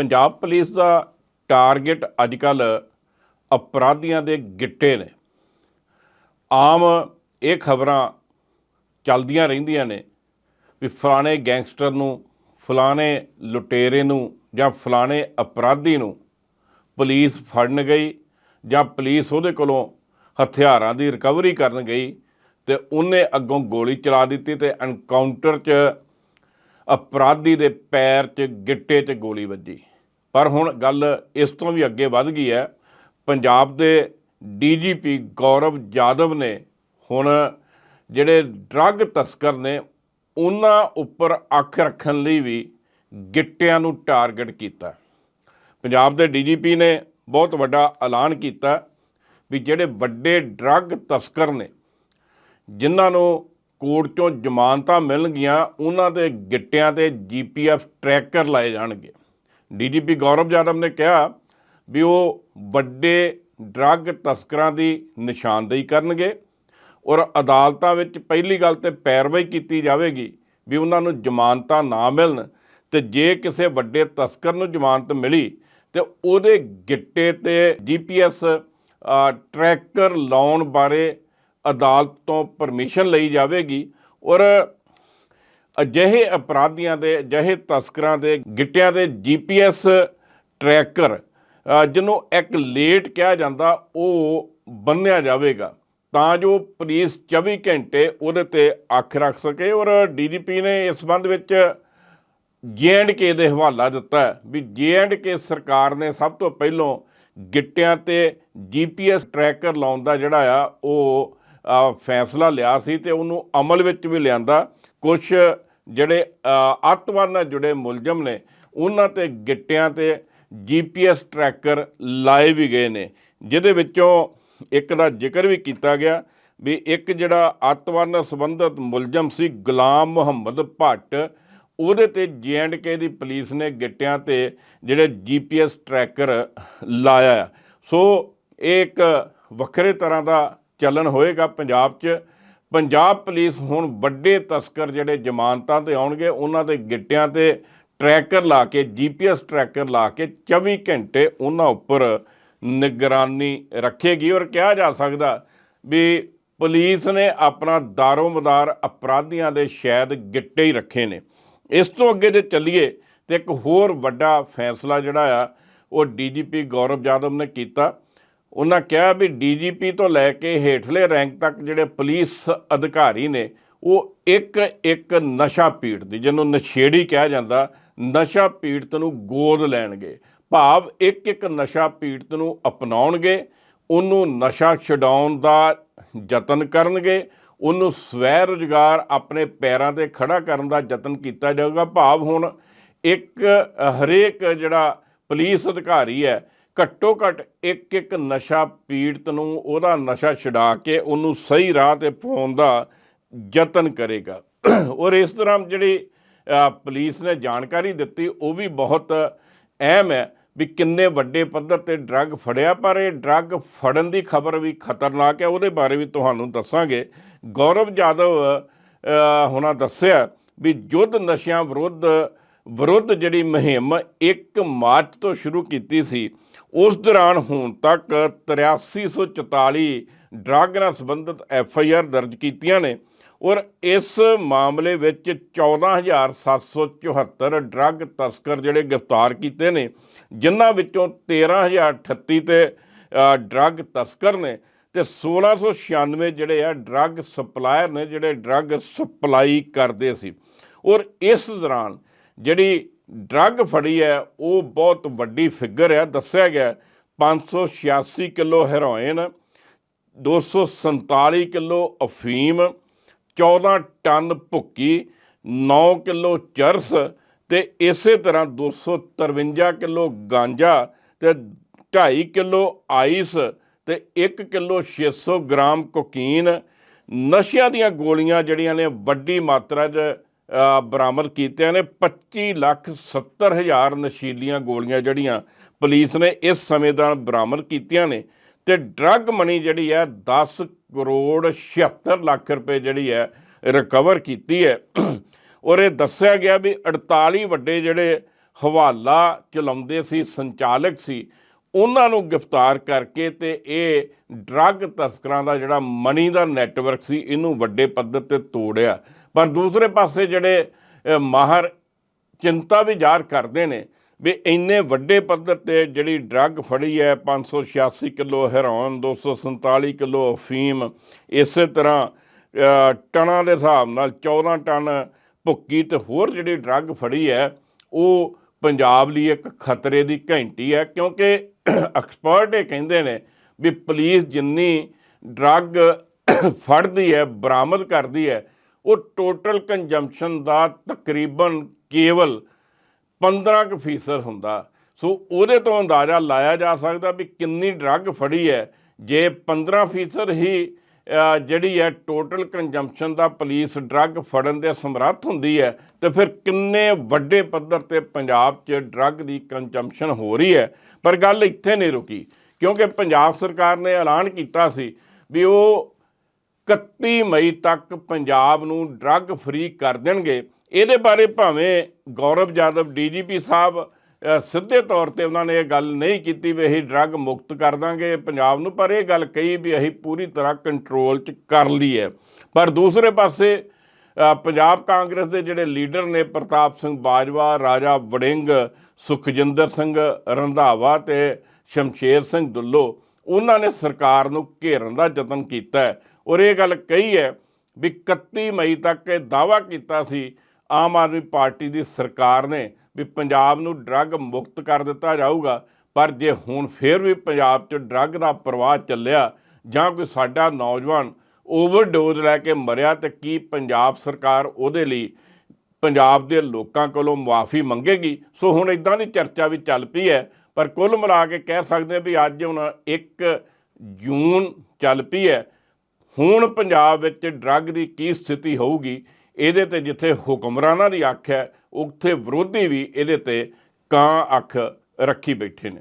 Punjab police ਦਾ target ਅੱਜ ਅੱਜਕੱਲ ਅਪਰਾਧੀਆਂ ਦੇ ਗਿੱਟੇ ਨੇ। ਆਮ ਇਹ ਖਬਰਾਂ ਚੱਲਦੀਆਂ ਰਹਿੰਦੀਆਂ ਨੇ ਵੀ ਫਲਾਣੇ ਗੈਂਗਸਟਰ ਨੂੰ, ਫਲਾਣੇ ਲੁਟੇਰੇ ਨੂੰ ਜਾਂ ਫਲਾਣੇ ਅਪਰਾਧੀ ਨੂੰ ਪੁਲਿਸ ਫੜਨ ਗਈ ਜਾਂ ਪੁਲਿਸ ਉਹਦੇ ਕੋਲੋਂ ਹਥਿਆਰਾਂ ਦੀ ਰਿਕਵਰੀ ਕਰਨ ਗਈ ਤੇ ਉਹਨੇ ਅੱਗੋਂ ਗੋਲੀ ਚਲਾ ਦਿੱਤੀ ਤੇ ਐਨਕਾਊਂਟਰ 'ਚ ਅਪਰਾਧੀ ਦੇ ਪੈਰ 'ਚ, ਗਿੱਟੇ 'ਚ ਗੋਲੀ ਵੱਜੀ। ਪਰ ਹੁਣ ਗੱਲ ਇਸ ਤੋਂ ਵੀ ਅੱਗੇ ਵੱਧ ਗਈ ਹੈ। ਪੰਜਾਬ ਦੇ ਡੀਜੀਪੀ ਗੌਰਵ ਜਾਦਵ ਨੇ ਹੁਣ ਜਿਹੜੇ ਡਰੱਗ ਤਸਕਰ ਨੇ, ਉਹਨਾਂ ਉੱਪਰ ਅੱਖ ਰੱਖਣ ਲਈ ਵੀ ਗਿੱਟਿਆਂ ਨੂੰ ਟਾਰਗੇਟ ਕੀਤਾ। ਪੰਜਾਬ ਦੇ ਡੀਜੀਪੀ ਨੇ ਬਹੁਤ ਵੱਡਾ ਐਲਾਨ ਕੀਤਾ ਵੀ ਜਿਹੜੇ ਵੱਡੇ ਡਰੱਗ ਤਸਕਰ ਨੇ, ਜਿਨ੍ਹਾਂ ਨੂੰ ਕੋਰਟ ਚੋਂ ਜ਼ਮਾਨਤਾਂ ਮਿਲਣਗੀਆਂ, ਉਹਨਾਂ ਦੇ ਗਿੱਟਿਆਂ ਤੇ ਜੀਪੀਐਫ ਟਰੈਕਰ ਲਾਏ ਜਾਣਗੇ। ਡੀਜੀਪੀ ਗੌਰਵ ਯਾਦਵ ਨੇ ਕਿਹਾ ਵੀ ਉਹ ਵੱਡੇ ਡਰੱਗ ਤਸਕਰਾਂ ਦੀ ਨਿਸ਼ਾਨਦੇਹੀ ਕਰਨਗੇ ਔਰ ਅਦਾਲਤਾਂ ਵਿੱਚ ਪਹਿਲੀ ਗੱਲ ਤੇ ਪੈਰਵਾਈ ਕੀਤੀ ਜਾਵੇਗੀ ਵੀ ਉਹਨਾਂ ਨੂੰ ਜ਼ਮਾਨਤਾਂ ਨਾ ਮਿਲਣ ਤੇ ਜੇ ਕਿਸੇ ਵੱਡੇ ਤਸਕਰ ਨੂੰ ਜ਼ਮਾਨਤ ਮਿਲੀ ਤੇ ਉਹਦੇ ਗਿੱਟੇ ਤੇ ਜੀਪੀਐਸ ਟਰੈਕਰ ਲਾਉਣ ਬਾਰੇ ਅਦਾਲਤ ਤੋਂ ਪਰਮਿਸ਼ਨ ਲਈ ਜਾਵੇਗੀ ਔਰ ਅਜਿਹੇ ਅਪਰਾਧੀਆਂ ਦੇ, ਅਜਿਹੇ ਤਸਕਰਾਂ ਦੇ ਗਿੱਟਿਆਂ ਦੇ ਜੀਪੀਐਸ ਟਰੈਕਰ ਜਿਹਨੂੰ ਇੱਕ ਲੇਟ ਕਿਹਾ ਜਾਂਦਾ, ਉਹ ਬੰਨਿਆ ਜਾਵੇਗਾ ਤਾਂ ਜੋ ਪੁਲਿਸ 24 ਘੰਟੇ ਉਹਦੇ ਤੇ ਅੱਖ ਰੱਖ ਸਕੇ ਔਰ ਡੀਜੀਪੀ ਨੇ ਇਸ ਸੰਬੰਧ ਵਿੱਚ ਕੇ ਦੇ ਹਵਾਲਾ ਦਿੱਤਾ ਹੈ ਵੀ ਕੇ ਸਰਕਾਰ ਨੇ ਸਭ ਤੋਂ ਪਹਿਲਾਂ ਗਿੱਟਿਆਂ ਤੇ ਜੀਪੀਐਸ ਟਰੈਕਰ ਲਾਉਣ ਦਾ ਜਿਹੜਾ ਆ, ਉਹ ਫੈਸਲਾ ਲਿਆ ਸੀ ਤੇ ਉਹਨੂੰ ਅਮਲ ਵਿੱਚ ਵੀ ਲਿਆਂਦਾ ਕੁਝ ਜਿਹੜੇ ਅੱਤਵਾਦ ਨਾਲ ਜੁੜੇ ਮੁਲਜ਼ਮ ਨੇ, ਉਹਨਾਂ ਤੇ ਗਿੱਟਿਆਂ ਤੇ ਜੀਪੀਐਸ ਟਰੈਕਰ ਲਾਏ ਵੀ ਗਏ ਨੇ, ਜਿਹਦੇ ਵਿੱਚੋਂ ਇੱਕ ਦਾ ਜ਼ਿਕਰ ਵੀ ਕੀਤਾ ਗਿਆ ਵੀ ਇੱਕ ਜਿਹੜਾ ਅੱਤਵਾਦ ਨਾਲ ਸੰਬੰਧਿਤ ਮੁਲਜ਼ਮ ਸੀ ਗੁਲਾਮ ਮੁਹੰਮਦ ਭੱਟ, ਉਹਦੇ ਤੇ ਕੇ ਦੀ ਪੁਲਿਸ ਨੇ ਗਿੱਟਿਆਂ ਤੇ ਜਿਹੜੇ ਜੀਪੀਐਸ ਟਰੈਕਰ ਲਾਇਆ ਆ। ਸੋ ਇਹ ਇੱਕ ਵੱਖਰੇ ਤਰ੍ਹਾਂ ਦਾ ਚੱਲਣ ਹੋਏਗਾ ਪੰਜਾਬ 'ਚ। ਪੰਜਾਬ ਪੁਲਿਸ ਹੁਣ ਵੱਡੇ ਤਸਕਰ ਜਿਹੜੇ ਜ਼ਮਾਨਤਾਂ ਤੇ ਆਉਣਗੇ, ਉਹਨਾਂ ਦੇ ਗਿੱਟਿਆਂ ਤੇ ਟਰੈਕਰ ਲਾ ਕੇ ਜੀਪੀਐਸ ਟਰੈਕਰ ਲਾ ਕੇ 24 ਘੰਟੇ ਉਹਨਾਂ ਉੱਪਰ ਨਿਗਰਾਨੀ ਰੱਖੇਗੀ। ਔਰ ਕਿਹਾ ਜਾ ਸਕਦਾ ਵੀ ਪੁਲਿਸ ਨੇ ਆਪਣਾ ਦਾਰੋਮਦਾਰ ਅਪਰਾਧੀਆਂ ਦੇ ਸ਼ਾਇਦ ਗਿੱਟੇ ਹੀ ਰੱਖੇ ਨੇ। ਇਸ ਤੋਂ ਅੱਗੇ ਜੇ ਚੱਲੀਏ ਤੇ ਇੱਕ ਹੋਰ ਵੱਡਾ ਫੈਸਲਾ ਜਿਹੜਾ ਆ, ਉਹ ਡੀਜੀਪੀ ਗੌਰਵ ਜਾਦਵ ਨੇ ਕੀਤਾ। ਉਹਨਾਂ ਕਿਹਾ ਵੀ ਡੀਜੀਪੀ ਤੋਂ ਲੈ ਕੇ ਹੇਠਲੇ ਰੈਂਕ ਤੱਕ ਜਿਹੜੇ ਪੁਲਿਸ ਅਧਿਕਾਰੀ ਨੇ, ਉਹ ਇੱਕ ਇੱਕ ਨਸ਼ਾ ਪੀੜਤ ਦੀ, ਜਿਹਨੂੰ ਨਸ਼ੇੜੀ ਕਿਹਾ ਜਾਂਦਾ, ਨਸ਼ਾ ਪੀੜਤ ਨੂੰ ਗੋਦ ਲੈਣਗੇ। ਭਾਵ ਇੱਕ ਇੱਕ ਨਸ਼ਾ ਪੀੜਤ ਨੂੰ ਅਪਣਾਉਣਗੇ, ਉਹਨੂੰ ਨਸ਼ਾ ਛਡਾਉਣ ਦਾ ਯਤਨ ਕਰਨਗੇ, ਉਹਨੂੰ ਸਵੈ ਰੁਜ਼ਗਾਰ ਆਪਣੇ ਪੈਰਾਂ ਤੇ ਖੜਾ ਕਰਨ ਦਾ ਯਤਨ ਕੀਤਾ ਜਾਊਗਾ। ਭਾਵ ਹੁਣ ਇੱਕ ਹਰੇਕ ਜਿਹੜਾ ਪੁਲਿਸ ਅਧਿਕਾਰੀ ਹੈ ਘੱਟੋ ਘੱਟ ਇੱਕ ਇੱਕ ਨਸ਼ਾ ਪੀੜਤ ਨੂੰ ਉਹਦਾ ਨਸ਼ਾ ਛਡਾ ਕੇ ਉਹਨੂੰ ਸਹੀ ਰਾਹ ਤੇ ਪਾਉਣ ਦਾ ਯਤਨ ਕਰੇਗਾ। ਔਰ ਇਸ ਤਰ੍ਹਾਂ ਜਿਹੜੀ ਪੁਲਿਸ ਨੇ ਜਾਣਕਾਰੀ ਦਿੱਤੀ ਉਹ ਵੀ ਬਹੁਤ ਅਹਿਮ ਹੈ ਵੀ ਕਿੰਨੇ ਵੱਡੇ ਪੱਧਰ ਤੇ ਡਰੱਗ ਫੜਿਆ ਪਰ ਇਹ ਡਰੱਗ ਫੜਨ ਦੀ ਖਬਰ ਵੀ ਖਤਰਨਾਕ ਹੈ। ਉਹਦੇ ਬਾਰੇ ਵੀ ਤੁਹਾਨੂੰ ਦੱਸਾਂਗੇ। ਗੌਰਵ ਜਾਦਵ ਅ, ਦੱਸਿਆ ਵੀ ਯੁੱਧ ਨਸ਼ਿਆਂ ਵਿਰੁੱਧ ਵਿਰੁੱਧ ਜਿਹੜੀ ਮੁਹਿੰਮ 1 ਮਾਰਚ ਤੋਂ ਸ਼ੁਰੂ ਕੀਤੀ ਸੀ ਉਸ ਦੌਰਾਨ ਹੁਣ ਤੱਕ 8344 ਡਰੱਗ ਨਾਲ ਸੰਬੰਧਿਤ ਐਫ ਆਈ ਆਰ ਦਰਜ ਕੀਤੀਆਂ ਨੇ ਔਰ ਇਸ ਮਾਮਲੇ ਵਿੱਚ 14774 ਡਰੱਗ ਤਸਕਰ ਜਿਹੜੇ ਗ੍ਰਿਫਤਾਰ ਕੀਤੇ ਨੇ, ਜਿਨ੍ਹਾਂ ਵਿੱਚੋਂ 13038 ਤੇ ਡਰੱਗ ਤਸਕਰ ਨੇ ਤੇ 1696 ਜਿਹੜੇ ਆ ਡਰੱਗ ਸਪਲਾਇਰ ਨੇ ਜਿਹੜੇ ਡਰੱਗ ਸਪਲਾਈ ਕਰਦੇ ਸੀ। ਔਰ ਇਸ ਦੌਰਾਨ ਜਿਹੜੀ ਡਰੱਗ ਫੜੀ ਹੈ, ਉਹ ਬਹੁਤ ਵੱਡੀ ਫਿਗਰ ਹੈ, ਦੱਸਿਆ ਗਿਆ 586 ਕਿਲੋ ਹੈਰੋਇਨ 247 ਕਿਲੋ ਅਫੀਮ 14 ਟਨ ਭੁੱਕੀ 9 ਕਿਲੋ ਚਰਸ ਤੇ ਇਸੇ ਤਰ੍ਹਾਂ 253 ਕਿਲੋ ਗਾਂਜਾ ਤੇ 2.5 ਕਿਲੋ ਆਈਸ ਤੇ 1 ਕਿਲੋ 600 ਗ੍ਰਾਮ ਕੋਕੀਨ। ਨਸ਼ਿਆਂ ਦੀਆਂ ਗੋਲੀਆਂ ਜਿਹੜੀਆਂ ਨੇ, ਵੱਡੀ ਮਾਤਰਾ 'ਚ ਬਰਾਮਦ ਕੀਤੀਆਂ ਨੇ। 25 ਲੱਖ 70 ਹਜ਼ਾਰ ਨਸ਼ੀਲੀਆਂ ਗੋਲੀਆਂ ਜਿਹੜੀਆਂ ਪੁਲਿਸ ਨੇ ਇਸ ਸਮੇਂ ਦਾ ਬਰਾਮਦ ਕੀਤੀਆਂ ਨੇ ਤੇ ਡਰੱਗ ਮਨੀ ਜਿਹੜੀ ਹੈ 10 ਕਰੋੜ 76 ਲੱਖ ਰੁਪਏ ਜਿਹੜੀ ਹੈ ਰਿਕਵਰ ਕੀਤੀ ਹੈ। ਔਰ ਇਹ ਦੱਸਿਆ ਗਿਆ ਵੀ 48 ਵੱਡੇ ਜਿਹੜੇ ਹਵਾਲਾ ਚਲਾਉਂਦੇ ਸੀ, ਸੰਚਾਲਕ ਸੀ, ਉਹਨਾਂ ਨੂੰ ਗ੍ਰਿਫਤਾਰ ਕਰਕੇ ਤੇ ਇਹ ਡਰੱਗ ਤਸਕਰਾਂ ਦਾ ਜਿਹੜਾ ਮਨੀ ਦਾ ਨੈਟਵਰਕ ਸੀ, ਇਹਨੂੰ ਵੱਡੇ ਪੱਧਰ ਤੇ ਤੋੜਿਆ। ਪਰ ਦੂਸਰੇ ਪਾਸੇ ਜਿਹੜੇ ਮਾਹਰ ਚਿੰਤਾ ਵੀ ਜ਼ਾਹਰ ਕਰਦੇ ਨੇ ਵੀ ਇੰਨੇ ਵੱਡੇ ਪੱਧਰ ਤੇ ਜਿਹੜੀ ਡਰੱਗ ਫੜੀ ਹੈ 586 ਕਿਲੋ ਹੈਰੋਇਨ 247 ਕਿਲੋ ਅਫੀਮ, ਇਸੇ ਤਰ੍ਹਾਂ ਟਨਾਂ ਦੇ ਹਿਸਾਬ ਨਾਲ 14 ਟਨ ਭੁੱਕੀ ਤੇ ਹੋਰ ਜਿਹੜੀ ਡਰੱਗ ਫੜੀ ਹੈ, ਉਹ ਪੰਜਾਬ ਲਈ ਇੱਕ ਖਤਰੇ ਦੀ ਘੰਟੀ ਹੈ ਕਿਉਂਕਿ ਐਕਸਪਰਟ ਇਹ ਕਹਿੰਦੇ ਨੇ ਵੀ ਪੁਲਿਸ ਜਿੰਨੀ ਡਰੱਗ ਫੜਦੀ ਹੈ, ਬਰਾਮਦ ਕਰਦੀ ਹੈ ਉਹ ਟੋਟਲ ਕੰਜੰਪਸ਼ਨ ਦਾ ਤਕਰੀਬਨ ਕੇਵਲ 15 ਕੁ ਫੀਸਦ ਹੁੰਦਾ। ਸੋ ਉਹਦੇ ਤੋਂ ਅੰਦਾਜ਼ਾ ਲਾਇਆ ਜਾ ਸਕਦਾ ਵੀ ਕਿੰਨੀ ਡਰੱਗ ਫੜੀ ਹੈ, ਜੇ 15 ਫੀਸਦ ਹੀ ਜਿਹੜੀ ਹੈ ਟੋਟਲ ਕੰਜੰਪਸ਼ਨ ਦਾ ਪੁਲਿਸ ਡਰੱਗ ਫੜਨ ਦੇ ਸਮਰੱਥ ਹੁੰਦੀ ਹੈ, ਤੇ ਫਿਰ ਕਿੰਨੇ ਵੱਡੇ ਪੱਧਰ ਤੇ ਪੰਜਾਬ 'ਚ ਡਰੱਗ ਦੀ ਕੰਜੰਪਸ਼ਨ ਹੋ ਰਹੀ ਹੈ। ਪਰ ਗੱਲ ਇੱਥੇ ਨਹੀਂ ਰੁਕੀ, ਕਿਉਂਕਿ ਪੰਜਾਬ ਸਰਕਾਰ ਨੇ ਐਲਾਨ ਕੀਤਾ ਸੀ ਵੀ ਉਹ 31 ਮਈ ਤੱਕ ਪੰਜਾਬ ਨੂੰ ਡਰੱਗ ਫ੍ਰੀ ਕਰ ਦੇਣਗੇ। ਇਹਦੇ ਬਾਰੇ ਭਾਵੇਂ ਗੌਰਵ ਜਾਦਵ ਡੀਜੀਪੀ ਸਾਹਿਬ ਸਿੱਧੇ ਤੌਰ ਤੇ ਉਹਨਾਂ ਨੇ ਇਹ ਗੱਲ ਨਹੀਂ ਕੀਤੀ ਵੀ ਅਸੀਂ ਡਰੱਗ ਮੁਕਤ ਕਰ ਦਾਂਗੇ ਪੰਜਾਬ ਨੂੰ, ਪਰ ਇਹ ਗੱਲ ਕਹੀ ਵੀ ਅਸੀਂ ਪੂਰੀ ਤਰ੍ਹਾਂ ਕੰਟਰੋਲ 'ਚ ਕਰ ਲਈ ਹੈ ਪਰ ਦੂਸਰੇ ਪਾਸੇ ਪੰਜਾਬ ਕਾਂਗਰਸ ਦੇ ਜਿਹੜੇ ਲੀਡਰ ਨੇ ਪ੍ਰਤਾਪ ਸਿੰਘ ਬਾਜਵਾ, ਰਾਜਾ ਵੜਿੰਗ, ਸੁਖਜਿੰਦਰ ਸਿੰਘ ਰੰਧਾਵਾ ਤੇ ਸ਼ਮਸ਼ੇਰ ਸਿੰਘ ਦੁੱਲੋ ਉਹਨਾਂ ਨੇ ਸਰਕਾਰ ਨੂੰ ਘੇਰਨ ਦਾ ਯਤਨ ਕੀਤਾ ਔਰ ਇਹ ਗੱਲ ਕਹੀ ਹੈ ਵੀ 31 ਮਈ ਤੱਕ ਇਹ ਦਾਵਾ ਕੀਤਾ ਸੀ, ਆਮ ਆਦਮੀ ਪਾਰਟੀ ਦੀ ਸਰਕਾਰ ਨੇ ਵੀ ਪੰਜਾਬ ਨੂੰ ਡਰੱਗ ਮੁਕਤ ਕਰ ਦਿੱਤਾ ਜਾਊਗਾ। ਪਰ ਜੇ ਹੁਣ ਫੇਰ ਵੀ ਪੰਜਾਬ 'ਚ ਡਰੱਗ ਦਾ ਪ੍ਰਵਾਹ ਚੱਲਿਆ ਜਾਂ ਕੋਈ ਸਾਡਾ ਨੌਜਵਾਨ ਓਵਰਡੋਜ਼ ਲੈ ਕੇ ਮਰਿਆ ਤੇ ਕੀ ਪੰਜਾਬ ਸਰਕਾਰ ਉਹਦੇ ਲਈ ਪੰਜਾਬ ਦੇ ਲੋਕਾਂ ਕੋਲੋਂ ਮੁਆਫੀ ਮੰਗੇਗੀ? ਸੋ ਹੁਣ ਇਦਾਂ ਦੀ ਚਰਚਾ ਵੀ ਚੱਲ ਪਈ ਹੈ। ਪਰ ਕੁੱਲ ਮਿਲਾ ਕੇ ਕਹਿ ਸਕਦੇ ਹਾਂ ਵੀ ਅੱਜ ਹੁਣ 1 ਜੂਨ ਚੱਲ ਪਈ ਹੈ। ਹੁਣ ਪੰਜਾਬ ਵਿੱਚ ਡਰੱਗ ਦੀ ਕੀ ਸਥਿਤੀ ਹੋਊਗੀ, ਇਹਦੇ ਤੇ ਜਿੱਥੇ ਹੁਕਮਰਾਨਾਂ ਦੀ ਅੱਖ ਹੈ, ਉੱਥੇ ਵਿਰੋਧੀ ਵੀ ਇਹਦੇ ਤੇ ਕਾਂ ਅੱਖ ਰੱਖੀ ਬੈਠੇ ਨੇ।